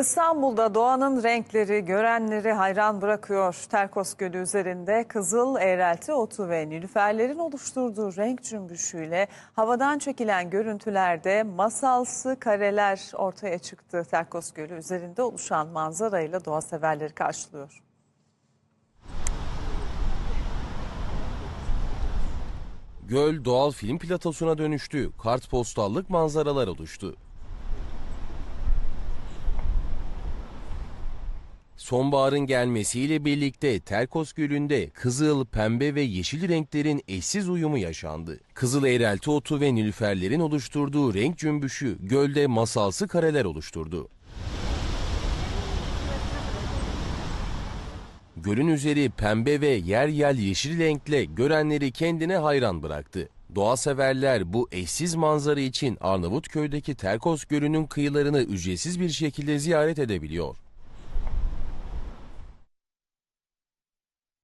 İstanbul'da doğanın renkleri görenleri hayran bırakıyor. Terkos Gölü üzerinde kızıl, eğrelti otu ve nilüferlerin oluşturduğu renk cümbüşüyle havadan çekilen görüntülerde masalsı kareler ortaya çıktı. Terkos Gölü üzerinde oluşan manzarayla doğa severleri karşılıyor. Göl doğal film platosuna dönüştü. Kartpostallık manzaralar oluştu. Sonbaharın gelmesiyle birlikte Terkos Gölü'nde kızıl, pembe ve yeşil renklerin eşsiz uyumu yaşandı. Kızıl eğrelti otu ve nilüferlerin oluşturduğu renk cümbüşü gölde masalsı kareler oluşturdu. Gölün üzeri pembe ve yer yer yeşil renkle görenleri kendine hayran bıraktı. Doğa severler bu eşsiz manzara için Arnavutköy'deki Terkos Gölü'nün kıyılarını ücretsiz bir şekilde ziyaret edebiliyor.